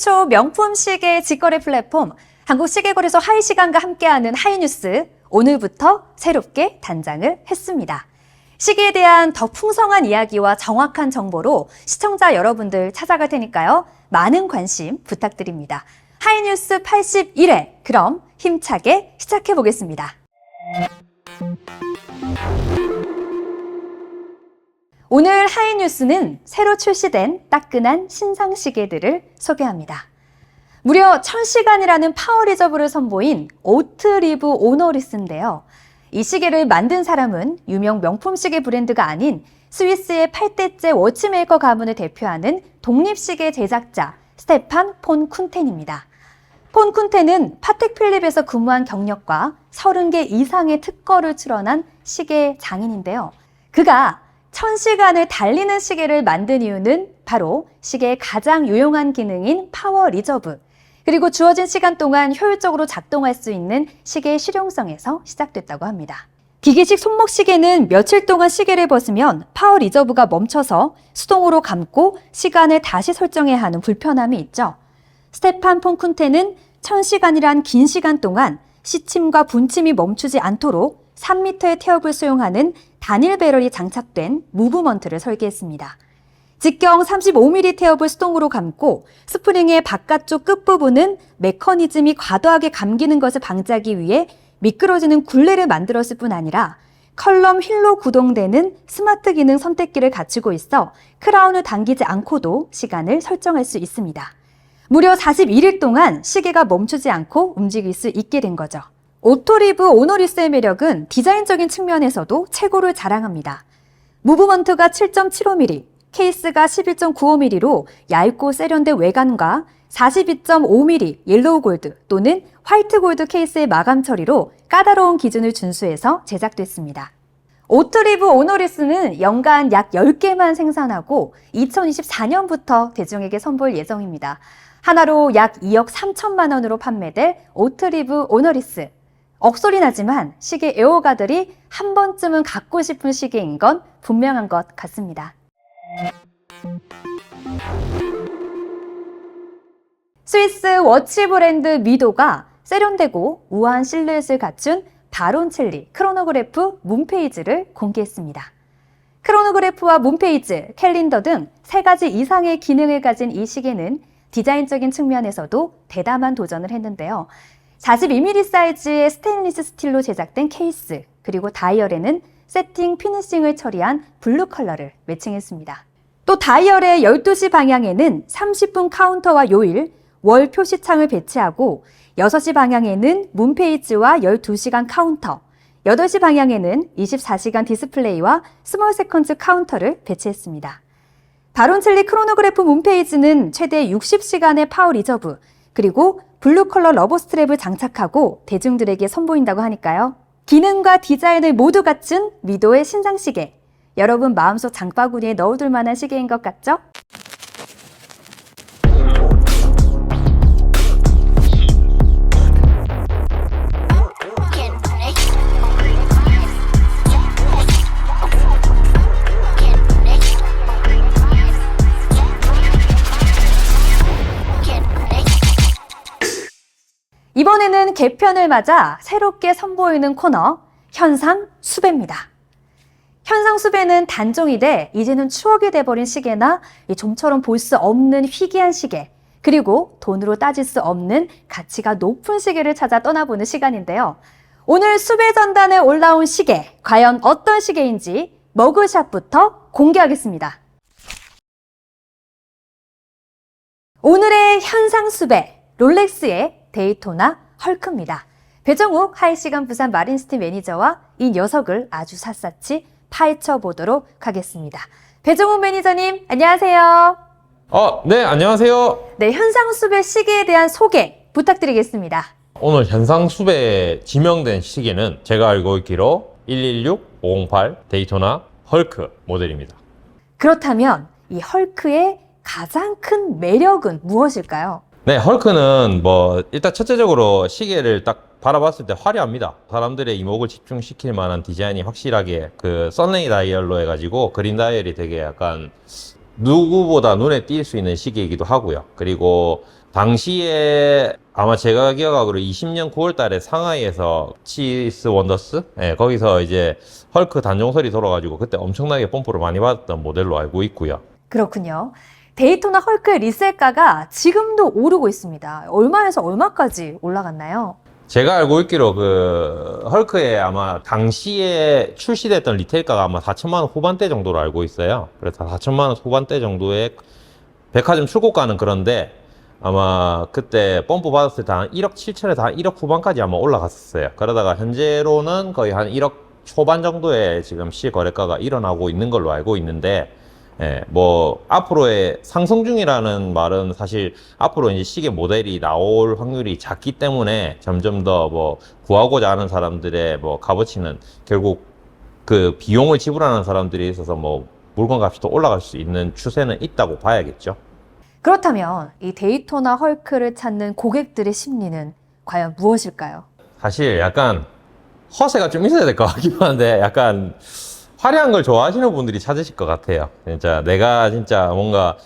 최초 명품 시계 직거래 플랫폼 한국 시계거래소 하이시간과 함께하는 하이뉴스 오늘부터 새롭게 단장을 했습니다. 시계에 대한 더 풍성한 이야기와 정확한 정보로 시청자 여러분들 찾아갈 테니까요. 많은 관심 부탁드립니다. 하이뉴스 81회 그럼 힘차게 시작해 보겠습니다. 오늘 하이뉴스는 새로 출시된 따끈한 신상 시계들을 소개합니다. 무려 1000시간이라는 파워 리저브를 선보인 오트리브 오너리스인데요. 이 시계를 만든 사람은 유명 명품 시계 브랜드가 아닌 스위스의 8대째 워치메이커 가문을 대표하는 독립시계 제작자 스테판 폰 쿤텐입니다. 폰 쿤텐은 파텍 필립에서 근무한 경력과 30개 이상의 특허를 출원한 시계 장인인데요. 그가 1000시간을 달리는 시계를 만든 이유는 바로 시계의 가장 유용한 기능인 파워 리저브, 그리고 주어진 시간 동안 효율적으로 작동할 수 있는 시계의 실용성에서 시작됐다고 합니다. 기계식 손목 시계는 며칠 동안 시계를 벗으면 파워 리저브가 멈춰서 수동으로 감고 시간을 다시 설정해야 하는 불편함이 있죠. 스테판 폰쿤테는 1000시간이란 긴 시간 동안 시침과 분침이 멈추지 않도록 3m의 태엽을 수용하는 단일 배럴이 장착된 무브먼트를 설계했습니다. 직경 35mm 태엽을 수동으로 감고 스프링의 바깥쪽 끝부분은 메커니즘이 과도하게 감기는 것을 방지하기 위해 미끄러지는 굴레를 만들었을 뿐 아니라 컬럼 휠로 구동되는 스마트 기능 선택기를 갖추고 있어 크라운을 당기지 않고도 시간을 설정할 수 있습니다. 무려 41일 동안 시계가 멈추지 않고 움직일 수 있게 된 거죠. 오토리브 오너리스의 매력은 디자인적인 측면에서도 최고를 자랑합니다. 무브먼트가 7.75mm, 케이스가 11.95mm로 얇고 세련된 외관과 42.5mm 옐로우 골드 또는 화이트 골드 케이스의 마감 처리로 까다로운 기준을 준수해서 제작됐습니다. 오트리브 오너리스는 연간 약 10개만 생산하고 2024년부터 대중에게 선보일 예정입니다. 하나로 약 2억 3천만 원으로 판매될 오트리브 오너리스. 억소리 나지만 시계 애호가들이 한 번쯤은 갖고 싶은 시계인 건 분명한 것 같습니다. 스위스 워치 브랜드 미도가 세련되고 우아한 실루엣을 갖춘 바론첼리 크로노그래프 문페이지를 공개했습니다. 크로노그래프와 문페이지, 캘린더 등 세 가지 이상의 기능을 가진 이 시계는 디자인적인 측면에서도 대담한 도전을 했는데요. 42mm 사이즈의 스테인리스 스틸로 제작된 케이스, 그리고 다이얼에는 세팅 피니싱을 처리한 블루 컬러를 매칭했습니다. 또 다이얼의 12시 방향에는 30분 카운터와 요일, 월 표시창을 배치하고 6시 방향에는 문페이지와 12시간 카운터, 8시 방향에는 24시간 디스플레이와 스몰 세컨즈 카운터를 배치했습니다. 바론첼리 크로노그래프 문페이지는 최대 60시간의 파워 리저브, 그리고 블루 컬러 러버 스트랩을 장착하고 대중들에게 선보인다고 하니까요. 기능과 디자인을 모두 갖춘 미도의 신상 시계. 여러분 마음속 장바구니에 넣어둘 만한 시계인 것 같죠? 이번에는 개편을 맞아 새롭게 선보이는 코너 현상 수배입니다. 현상 수배는 단종이 돼 이제는 추억이 돼버린 시계나 이 좀처럼 볼 수 없는 희귀한 시계 그리고 돈으로 따질 수 없는 가치가 높은 시계를 찾아 떠나보는 시간인데요. 오늘 수배 전단에 올라온 시계 과연 어떤 시계인지 머그샷부터 공개하겠습니다. 오늘의 현상 수배 롤렉스의 데이토나 헐크입니다. 배정욱 하이시간 부산 마린스티 매니저와 이 녀석을 아주 샅샅이 파헤쳐 보도록 하겠습니다. 배정욱 매니저님, 안녕하세요. 어, 네, 안녕하세요. 네, 현상 수배 시계에 대한 소개 부탁드리겠습니다. 오늘 현상 수배 지명된 시계는 제가 알고 있기로 116-508 데이토나 헐크 모델입니다. 그렇다면 이 헐크의 가장 큰 매력은 무엇일까요? 네, 헐크는 뭐 일단 첫째적으로 시계를 딱 바라봤을 때 화려합니다. 사람들의 이목을 집중시킬 만한 디자인이 확실하게 그 썬레이 다이얼로 해가지고 그린 다이얼이 되게 약간 누구보다 눈에 띌 수 있는 시기이기도 하고요. 그리고 당시에 아마 제가 기억하기로 20년 9월 달에 상하이에서 치스 원더스? 예, 거기서 이제 헐크 단종설이 돌아가지고 그때 엄청나게 뽐뿌를 많이 받았던 모델로 알고 있고요. 그렇군요. 데이토나 헐크의 리셀가가 지금도 오르고 있습니다. 얼마에서 얼마까지 올라갔나요? 제가 알고 있기로 그 헐크의 아마 당시에 출시됐던 리테일가가 아마 4천만 원 후반대 정도로 알고 있어요. 그래서 4천만 원 후반대 정도의 백화점 출고가는 그런데 아마 그때 펌프 받았을 때 한 1억 7천에서 한 1억 후반까지 아마 올라갔었어요. 그러다가 현재로는 거의 한 1억 초반 정도의 지금 시거래가가 일어나고 있는 걸로 알고 있는데 예, 뭐 앞으로의 상승 중이라는 말은 사실 앞으로 이제 시계 모델이 나올 확률이 작기 때문에 점점 더 뭐 구하고자 하는 사람들의 뭐 값어치는 결국 그 비용을 지불하는 사람들이 있어서 뭐 물건 값이 더 올라갈 수 있는 추세는 있다고 봐야겠죠. 그렇다면 이 데이토나 헐크를 찾는 고객들의 심리는 과연 무엇일까요? 사실 약간 허세가 좀 있어야 될 것 같긴 한데 약간 화려한 걸 좋아하시는 분들이 찾으실 것 같아요. 진짜 내가 진짜 뭔가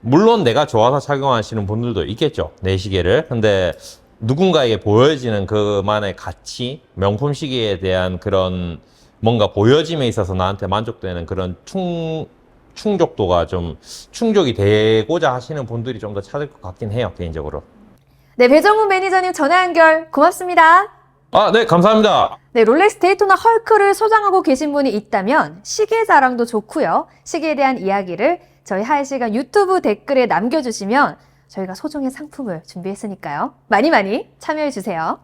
물론 내가 좋아서 착용하시는 분들도 있겠죠. 내 시계를. 근데 누군가에게 보여지는 그만의 가치, 명품 시계에 대한 그런 뭔가 보여짐에 있어서 나한테 만족되는 그런 충, 충족도가 좀 충족이 되고자 하시는 분들이 좀 더 찾을 것 같긴 해요, 개인적으로. 네, 배정훈 매니저님 전화 연결 고맙습니다. 아, 네, 감사합니다. 네, 롤렉스 데이토나 헐크를 소장하고 계신 분이 있다면 시계 자랑도 좋고요. 시계에 대한 이야기를 저희 하이시간 유튜브 댓글에 남겨주시면 저희가 소정의 상품을 준비했으니까요. 많이 많이 참여해주세요.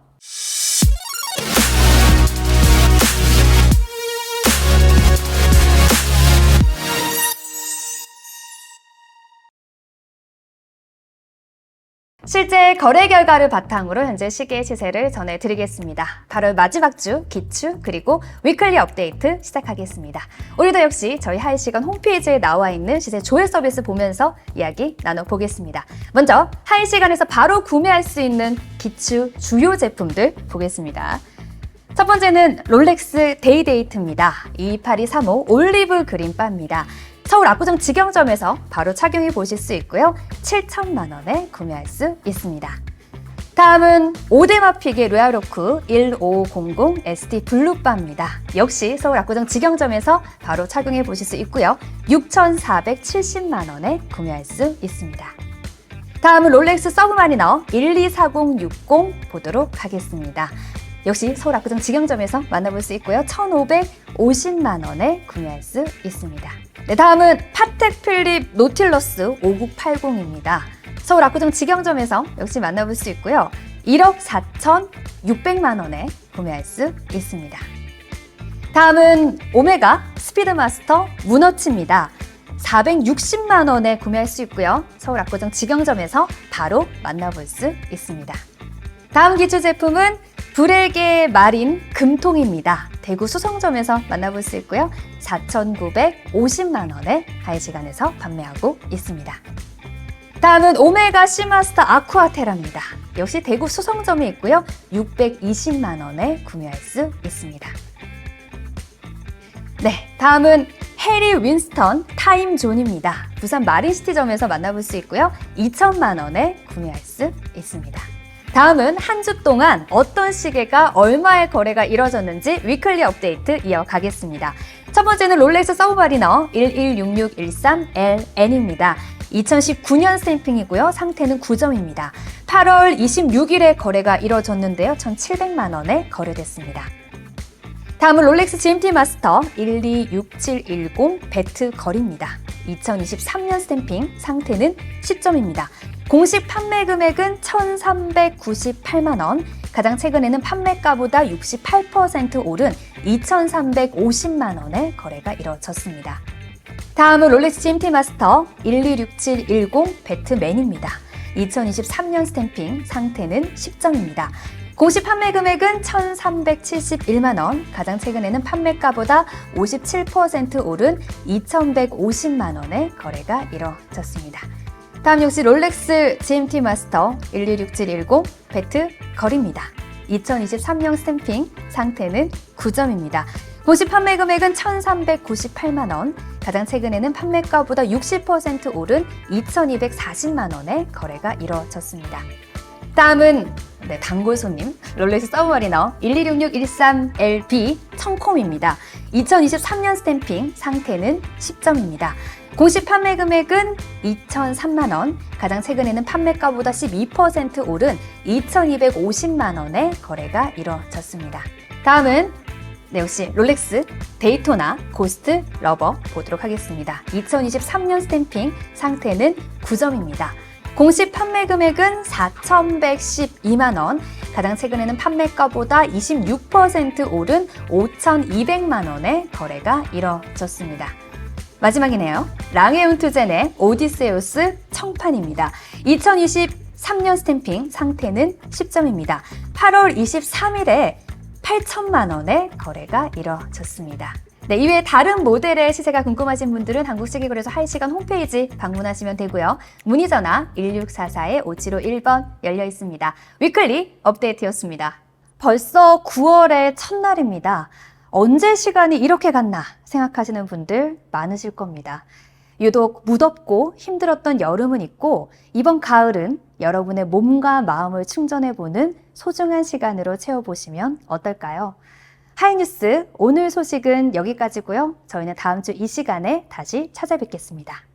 실제 거래 결과를 바탕으로 현재 시계의 시세를 전해드리겠습니다. 바로 마지막 주 기추 그리고 위클리 업데이트 시작하겠습니다. 오늘도 역시 저희 하이시간 홈페이지에 나와 있는 시세 조회 서비스 보면서 이야기 나눠보겠습니다. 먼저 하이시간에서 바로 구매할 수 있는 기추 주요 제품들 보겠습니다. 첫 번째는 롤렉스 데이데이트입니다. 28235 올리브 그린 바입니다. 서울 압구정 직영점에서 바로 착용해 보실 수 있고요. 7천만 원에 구매할 수 있습니다. 다음은 오데마픽의 로얄로크 1500 ST 블루바입니다. 역시 서울 압구정 직영점에서 바로 착용해 보실 수 있고요. 6,470만 원에 구매할 수 있습니다. 다음은 롤렉스 서브마리너 124060 보도록 하겠습니다. 역시 서울 압구정 직영점에서 만나볼 수 있고요. 1,550만 원에 구매할 수 있습니다. 네, 다음은 파텍 필립 노틸러스 5980입니다. 서울 압구정 직영점에서 역시 만나볼 수 있고요. 1억 4,600만 원에 구매할 수 있습니다. 다음은 오메가 스피드마스터 문어치입니다. 460만 원에 구매할 수 있고요. 서울 압구정 직영점에서 바로 만나볼 수 있습니다. 다음 기초 제품은 브레게 마린 금통입니다. 대구 수성점에서 만나볼 수 있고요. 4,950만 원에 하이시간에서 판매하고 있습니다. 다음은 오메가 시마스터 아쿠아테라입니다. 역시 대구 수성점에 있고요. 620만 원에 구매할 수 있습니다. 네, 다음은 해리 윈스턴 타임존입니다. 부산 마린시티점에서 만나볼 수 있고요. 2천만 원에 구매할 수 있습니다. 다음은 한 주 동안 어떤 시계가 얼마의 거래가 이뤄졌는지 위클리 업데이트 이어가겠습니다. 첫 번째는 롤렉스 서브마리너 116613LN입니다. 2019년 스탬핑이고요. 상태는 9점입니다. 8월 26일에 거래가 이뤄졌는데요. 1,700만 원에 거래됐습니다. 다음은 롤렉스 GMT 마스터 126710 배트 거리입니다. 2023년 스탬핑 상태는 10점입니다. 공식 판매 금액은 1,398만 원, 가장 최근에는 판매가보다 68% 오른 2,350만 원의 거래가 이뤄졌습니다. 다음은 롤렉스 GMT 마스터 126710 배트맨입니다. 2023년 스탬핑 상태는 10점입니다. 공식 판매 금액은 1,371만 원, 가장 최근에는 판매가보다 57% 오른 2,150만 원의 거래가 이뤄졌습니다. 다음 역시 롤렉스 GMT 마스터 126710 배트 거리입니다. 2023년 스탬핑 상태는 9점입니다. 공시 판매 금액은 1,398만 원, 가장 최근에는 판매가보다 60% 오른 2,240만 원의 거래가 이뤄졌습니다. 다음은 네, 단골 손님 롤렉스 서브마리너 126613LB 청콤입니다. 2023년 스탬핑 상태는 10점입니다. 공시 판매 금액은 2,003만 원, 가장 최근에는 판매가보다 12% 오른 2,250만 원의 거래가 이뤄졌습니다. 다음은 네, 역시 롤렉스 데이토나 고스트 러버 보도록 하겠습니다. 2023년 스탬핑 상태는 9점입니다. 공식 판매 금액은 4,112만 원, 가장 최근에는 판매가보다 26% 오른 5,200만 원의 거래가 이뤄졌습니다. 마지막이네요. 랑해운 투젠의 오디세우스 청판입니다. 2023년 스탬핑 상태는 10점입니다. 8월 23일에 8천만 원의 거래가 이뤄졌습니다. 네, 이외에 다른 모델의 시세가 궁금하신 분들은 한국시계거래소 1시간 홈페이지 방문하시면 되고요. 문의 전화 1644-5751번 열려 있습니다. 위클리 업데이트였습니다. 벌써 9월의 첫날입니다. 언제 시간이 이렇게 갔나 생각하시는 분들 많으실 겁니다. 유독 무덥고 힘들었던 여름은 있고 이번 가을은 여러분의 몸과 마음을 충전해보는 소중한 시간으로 채워보시면 어떨까요? 하이뉴스 오늘 소식은 여기까지고요. 저희는 다음 주 이 시간에 다시 찾아뵙겠습니다.